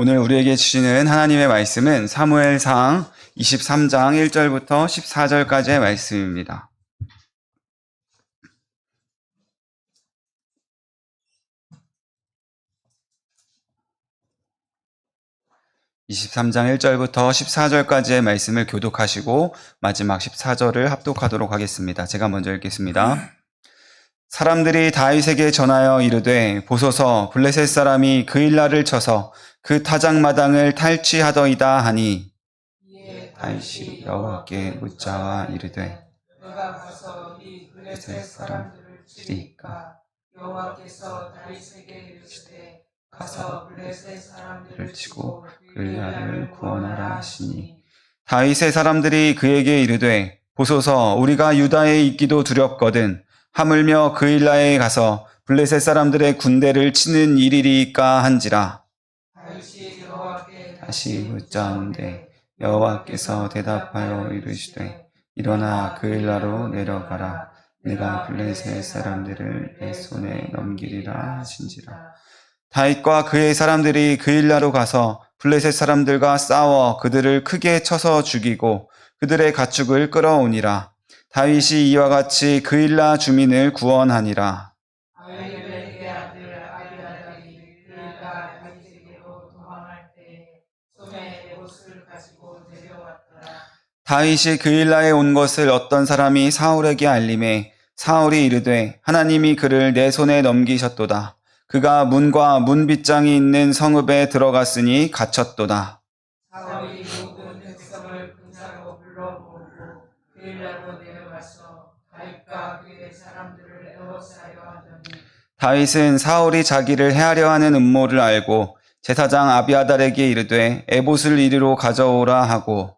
오늘 우리에게 주시는 하나님의 말씀은 사무엘상 23장 1절부터 14절까지의 말씀입니다. (23장 1절부터 14절까지의 말씀을 교독하시고 마지막 14절을 합독하도록 하겠습니다. 제가 먼저 읽겠습니다. 사람들이 다윗에게 전하여 이르되 보소서 블레셋 사람이 그 일날을 쳐서 그 타작마당을 탈취하더이다 하니 이에 다윗이 여호와께 묻자와 이르되 내가 가서 이 블레셋 사람들을 치리까? 여호와께서 다윗에게 이르시되 가서 블레셋 사람들을 치고 그 일날을 구원하라 하시니 다윗의 사람들이 그에게 이르되 보소서 우리가 유다에 있기도 두렵거든 하물며 그 일라에 가서 블레셋 사람들의 군대를 치는 일이리까 한지라 다시 묻자온데 여호와께서 대답하여 이르시되 일어나 그 일라로 내려가라. 내가 블레셋 사람들을 내 손에 넘기리라 하신지라. 다윗과 그의 사람들이 그 일라로 가서 블레셋 사람들과 싸워 그들을 크게 쳐서 죽이고 그들의 가축을 끌어오니라. 다윗이 이와 같이 그 일라 주민을 구원하니라 다윗이 그 일라에 온 것을 어떤 사람이 사울에게 알림해 사울이 이르되 하나님이 그를 내 손에 넘기셨도다. 그가 문과 문빗장이 있는 성읍에 들어갔으니 갇혔도다. 사울이 모든 백성을 군사로 불러모으고 그 일라로 내려가서 다윗과 그의 사람들을 하더니 다윗은 사울이 자기를 해하려 하는 음모를 알고 제사장 아비아달에게 이르되 에봇을 이리로 가져오라 하고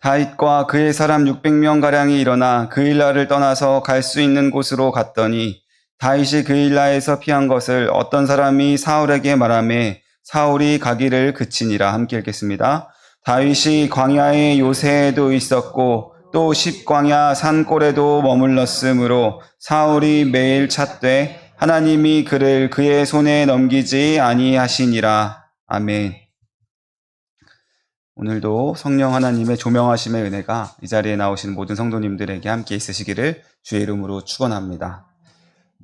다윗과 그의 사람 600명 가량이 일어나 그 일라를 떠나서 갈 수 있는 곳으로 갔더니 다윗이 그 일라에서 피한 것을 어떤 사람이 사울에게 말하매 사울이 가기를 그치니라 함께 읽겠습니다. 다윗이 광야의 요새에도 있었고 또 십광야 산골에도 머물렀으므로 사울이 매일 찾되 하나님이 그를 그의 손에 넘기지 아니하시니라. 아멘. 오늘도 성령 하나님의 조명하심의 은혜가 이 자리에 나오신 모든 성도님들에게 함께 있으시기를 주의 이름으로 축원합니다.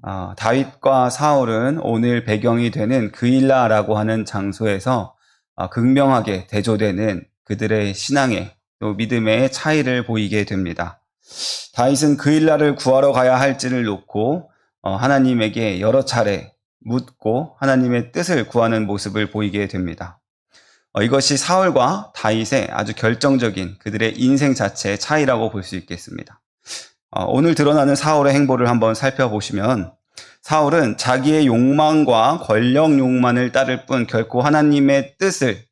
아, 다윗과 사울은 오늘 배경이 되는 그일라라고 하는 장소에서 아, 극명하게 대조되는 그들의 신앙의 또 믿음의 차이를 보이게 됩니다. 다윗은 그일라를 구하러 가야 할지를 놓고 어, 하나님에게 여러 차례 묻고 하나님의 뜻을 구하는 모습을 보이게 됩니다. 어, 이것이 사울과 다윗의 아주 결정적인 그들의 인생 자체의 차이라고 볼 수 있겠습니다. 어, 오늘 드러나는 사울의 행보를 한번 살펴보시면 사울은 자기의 욕망과 권력 욕망을 따를 뿐 결코 하나님의 뜻을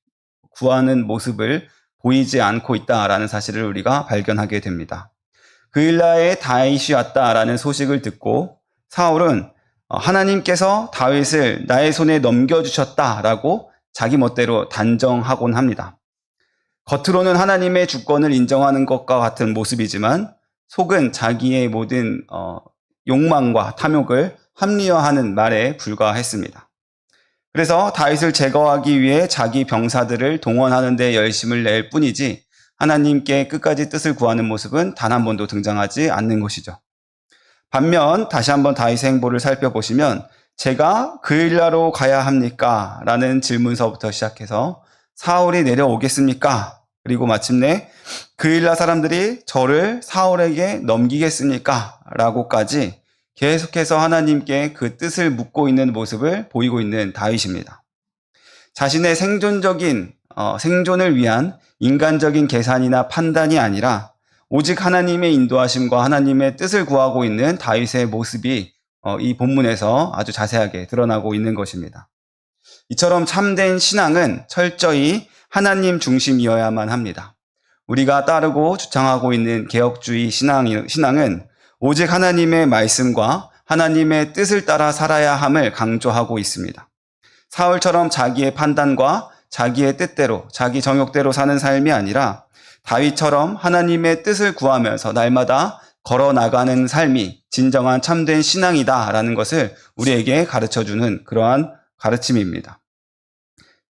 구하는 모습을 보이지 않고 있다라는 사실을 우리가 발견하게 됩니다. 그일라에 다윗이 왔다라는 소식을 듣고 사울은 어, 하나님께서 다윗을 나의 손에 넘겨주셨다라고 자기 멋대로 단정하곤 합니다. 겉으로는 하나님의 주권을 인정하는 것과 같은 모습이지만 속은 자기의 모든 어, 욕망과 탐욕을 합리화하는 말에 불과했습니다. 그래서 다윗을 제거하기 위해 자기 병사들을 동원하는 데 열심을 낼 뿐이지 하나님께 끝까지 뜻을 구하는 모습은 단 한 번도 등장하지 않는 것이죠. 반면 다시 한번 다윗의 행보를 살펴보시면 제가 그 일라로 가야 합니까? 라는 질문서부터 시작해서 사울이 내려오겠습니까? 그리고 마침내 그 일라 사람들이 저를 사울에게 넘기겠습니까? 라고까지 계속해서 하나님께 그 뜻을 묻고 있는 모습을 보이고 있는 다윗입니다. 자신의 생존적인 어, 생존을 위한 인간적인 계산이나 판단이 아니라 오직 하나님의 인도하심과 하나님의 뜻을 구하고 있는 다윗의 모습이 어, 이 본문에서 아주 자세하게 드러나고 있는 것입니다. 이처럼 참된 신앙은 철저히 하나님 중심이어야만 합니다. 우리가 따르고 주창하고 있는 개혁주의 신앙, 신앙은 오직 하나님의 말씀과 하나님의 뜻을 따라 살아야 함을 강조하고 있습니다. 사울처럼 자기의 판단과 자기의 뜻대로, 자기 정욕대로 사는 삶이 아니라 다윗처럼 하나님의 뜻을 구하면서 날마다 걸어 나가는 삶이 진정한 참된 신앙이다라는 것을 우리에게 가르쳐 주는 그러한 가르침입니다.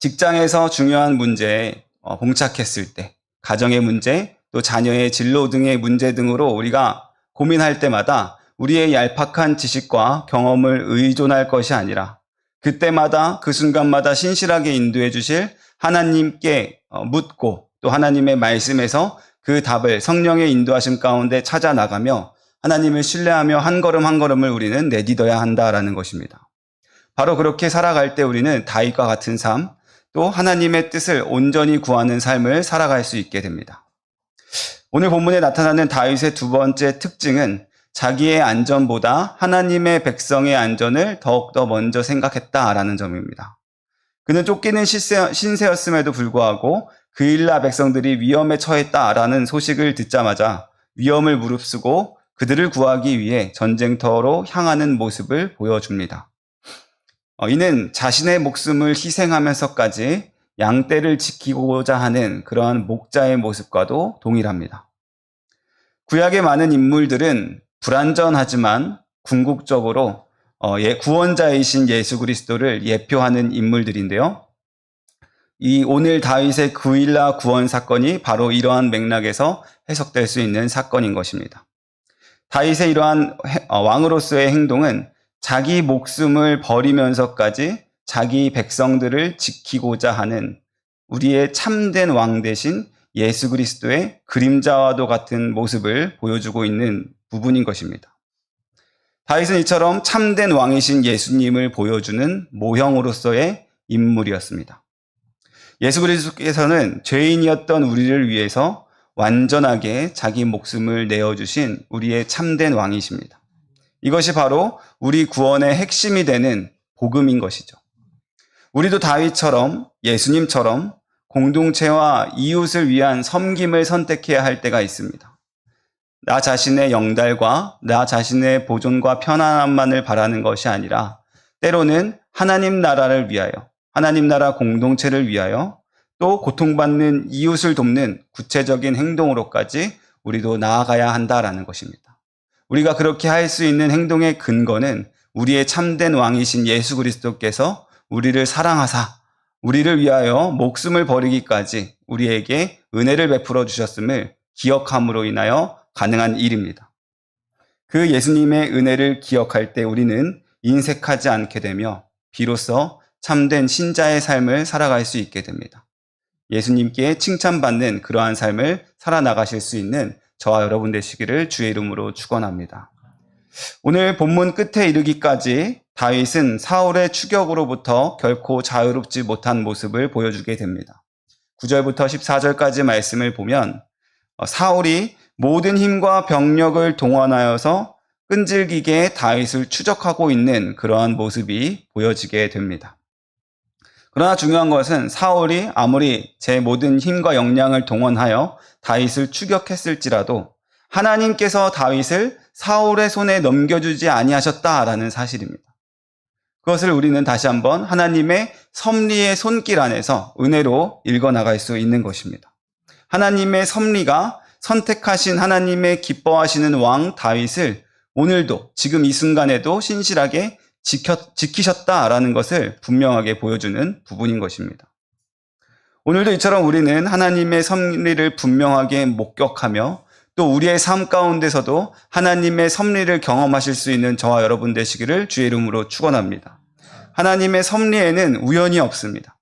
직장에서 중요한 문제에 어, 봉착했을 때, 가정의 문제, 또 자녀의 진로 등의 문제 등으로 우리가 고민할 때마다 우리의 얄팍한 지식과 경험을 의존할 것이 아니라 그때마다 그 순간마다 신실하게 인도해 주실 하나님께 어, 묻고 또 하나님의 말씀에서 그 답을 성령의 인도하심 가운데 찾아 나가며 하나님을 신뢰하며 한 걸음 한 걸음을 우리는 내딛어야 한다라는 것입니다. 바로 그렇게 살아갈 때 우리는 다윗과 같은 삶, 또 하나님의 뜻을 온전히 구하는 삶을 살아갈 수 있게 됩니다. 오늘 본문에 나타나는 다윗의 두 번째 특징은 자기의 안전보다 하나님의 백성의 안전을 더욱더 먼저 생각했다라는 점입니다. 그는 쫓기는 신세, 신세였음에도 불구하고 그일라 백성들이 위험에 처했다라는 소식을 듣자마자 위험을 무릅쓰고 그들을 구하기 위해 전쟁터로 향하는 모습을 보여줍니다. 어, 이는 자신의 목숨을 희생하면서까지 양떼를 지키고자 하는 그러한 목자의 모습과도 동일합니다. 구약의 많은 인물들은 불완전하지만 궁극적으로 어, 예, 구원자이신 예수 그리스도를 예표하는 인물들인데요. 이 오늘 다윗의 구일라 구원 사건이 바로 이러한 맥락에서 해석될 수 있는 사건인 것입니다. 다윗의 이러한 어, 왕으로서의 행동은 자기 목숨을 버리면서까지 자기 백성들을 지키고자 하는 우리의 참된 왕 대신 예수 그리스도의 그림자와도 같은 모습을 보여주고 있는 부분인 것입니다. 다윗은 이처럼 참된 왕이신 예수님을 보여주는 모형으로서의 인물이었습니다. 예수 그리스도께서는 죄인이었던 우리를 위해서 완전하게 자기 목숨을 내어주신 우리의 참된 왕이십니다. 이것이 바로 우리 구원의 핵심이 되는 복음인 것이죠. 우리도 다윗처럼 예수님처럼 공동체와 이웃을 위한 섬김을 선택해야 할 때가 있습니다. 나 자신의 영달과 나 자신의 보존과 편안함만을 바라는 것이 아니라 때로는 하나님 나라를 위하여, 하나님 나라 공동체를 위하여 또 고통받는 이웃을 돕는 구체적인 행동으로까지 우리도 나아가야 한다라는 것입니다. 우리가 그렇게 할 수 있는 행동의 근거는 우리의 참된 왕이신 예수 그리스도께서 우리를 사랑하사 우리를 위하여 목숨을 버리기까지 우리에게 은혜를 베풀어 주셨음을 기억함으로 인하여 가능한 일입니다. 그 예수님의 은혜를 기억할 때 우리는 인색하지 않게 되며 비로소 참된 신자의 삶을 살아갈 수 있게 됩니다. 예수님께 칭찬받는 그러한 삶을 살아나가실 수 있는 저와 여러분 되시기를 주의 이름으로 축원합니다. 오늘 본문 끝에 이르기까지 다윗은 사울의 추격으로부터 결코 자유롭지 못한 모습을 보여주게 됩니다. 9절부터 14절까지 말씀을 보면 어, 사울이 모든 힘과 병력을 동원하여서 끈질기게 다윗을 추적하고 있는 그러한 모습이 보여지게 됩니다. 그러나 중요한 것은 사울이 아무리 제 모든 힘과 역량을 동원하여 다윗을 추격했을지라도 하나님께서 다윗을 사울의 손에 넘겨주지 아니하셨다라는 사실입니다. 그것을 우리는 다시 한번 하나님의 섭리의 손길 안에서 은혜로 읽어나갈 수 있는 것입니다. 하나님의 섭리가 선택하신 하나님의 기뻐하시는 왕 다윗을 오늘도 지금 이 순간에도 신실하게 지켜, 지키셨다라는 것을 분명하게 보여주는 부분인 것입니다. 오늘도 이처럼 우리는 하나님의 섭리를 분명하게 목격하며 또 우리의 삶 가운데서도 하나님의 섭리를 경험하실 수 있는 저와 여러분 되시기를 주의 이름으로 축원합니다. 하나님의 섭리에는 우연이 없습니다.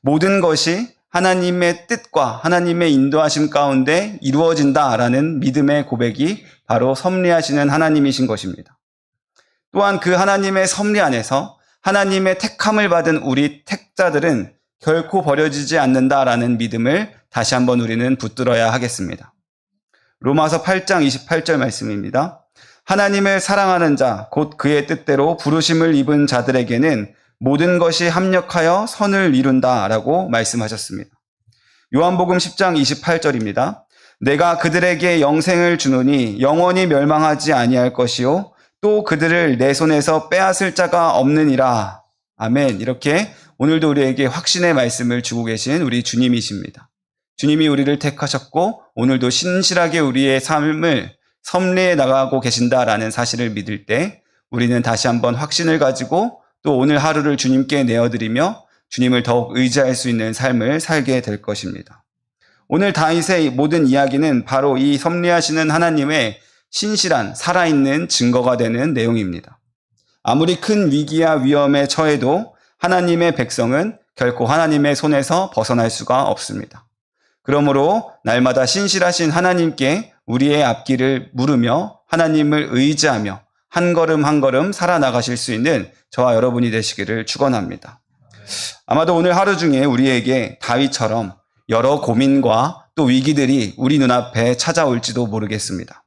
모든 것이 하나님의 뜻과 하나님의 인도하심 가운데 이루어진다라는 믿음의 고백이 바로 섭리하시는 하나님이신 것입니다. 또한 그 하나님의 섭리 안에서 하나님의 택함을 받은 우리 택자들은 결코 버려지지 않는다라는 믿음을 다시 한번 우리는 붙들어야 하겠습니다. 로마서 8장 28절 말씀입니다. 하나님을 사랑하는 자, 곧 그의 뜻대로 부르심을 입은 자들에게는 모든 것이 합력하여 선을 이룬다 라고 말씀하셨습니다. 요한복음 10장 28절입니다. 내가 그들에게 영생을 주노니 영원히 멸망하지 아니할 것이요 또 그들을 내 손에서 빼앗을 자가 없느니라. 아멘. 이렇게 오늘도 우리에게 확신의 말씀을 주고 계신 우리 주님이십니다. 주님이 우리를 택하셨고 오늘도 신실하게 우리의 삶을 섭리해 나가고 계신다라는 사실을 믿을 때 우리는 다시 한번 확신을 가지고 또 오늘 하루를 주님께 내어드리며 주님을 더욱 의지할 수 있는 삶을 살게 될 것입니다. 오늘 다윗의 모든 이야기는 바로 이 섭리하시는 하나님의 신실한 살아있는 증거가 되는 내용입니다. 아무리 큰 위기와 위험에 처해도 하나님의 백성은 결코 하나님의 손에서 벗어날 수가 없습니다. 그러므로 날마다 신실하신 하나님께 우리의 앞길을 물으며 하나님을 의지하며 한 걸음 한 걸음 살아나가실 수 있는 저와 여러분이 되시기를 축원합니다. 아마도 오늘 하루 중에 우리에게 다윗처럼 여러 고민과 또 위기들이 우리 눈앞에 찾아올지도 모르겠습니다.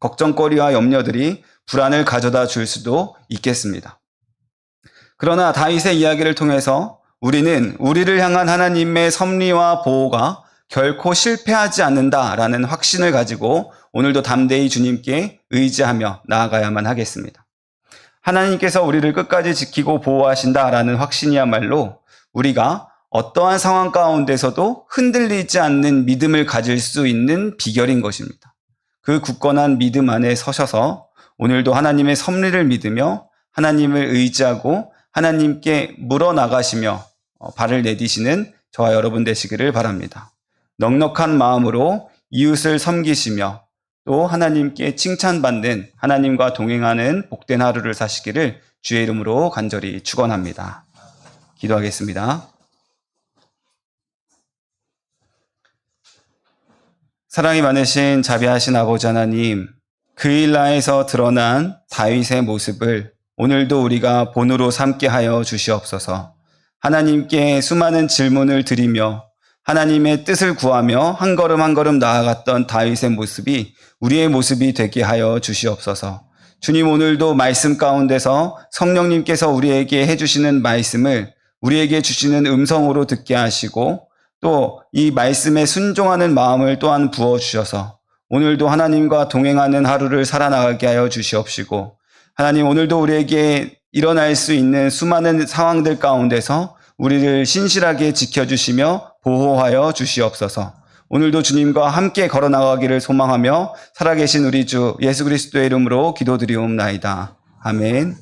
걱정거리와 염려들이 불안을 가져다 줄 수도 있겠습니다. 그러나 다윗의 이야기를 통해서 우리는 우리를 향한 하나님의 섭리와 보호가 결코 실패하지 않는다라는 확신을 가지고 오늘도 담대히 주님께 의지하며 나아가야만 하겠습니다. 하나님께서 우리를 끝까지 지키고 보호하신다라는 확신이야말로 우리가 어떠한 상황 가운데서도 흔들리지 않는 믿음을 가질 수 있는 비결인 것입니다. 그 굳건한 믿음 안에 서셔서 오늘도 하나님의 섭리를 믿으며 하나님을 의지하고 하나님께 물어나가시며 어, 발을 내디시는 저와 여러분 되시기를 바랍니다. 넉넉한 마음으로 이웃을 섬기시며 또 하나님께 칭찬받는 하나님과 동행하는 복된 하루를 사시기를 주의 이름으로 간절히 축원합니다. 기도하겠습니다. 사랑이 많으신 자비하신 아버지 하나님, 그 일라에서 드러난 다윗의 모습을 오늘도 우리가 본으로 삼게 하여 주시옵소서. 하나님께 수많은 질문을 드리며 하나님의 뜻을 구하며 한 걸음 한 걸음 나아갔던 다윗의 모습이 우리의 모습이 되게 하여 주시옵소서. 주님 오늘도 말씀 가운데서 성령님께서 우리에게 해주시는 말씀을 우리에게 주시는 음성으로 듣게 하시고 또 이 말씀에 순종하는 마음을 또한 부어주셔서 오늘도 하나님과 동행하는 하루를 살아나가게 하여 주시옵시고 하나님 오늘도 우리에게 일어날 수 있는 수많은 상황들 가운데서 우리를 신실하게 지켜주시며 보호하여 주시옵소서. 오늘도 주님과 함께 걸어나가기를 소망하며 살아계신 우리 주 예수 그리스도의 이름으로 기도드리옵나이다. 아멘.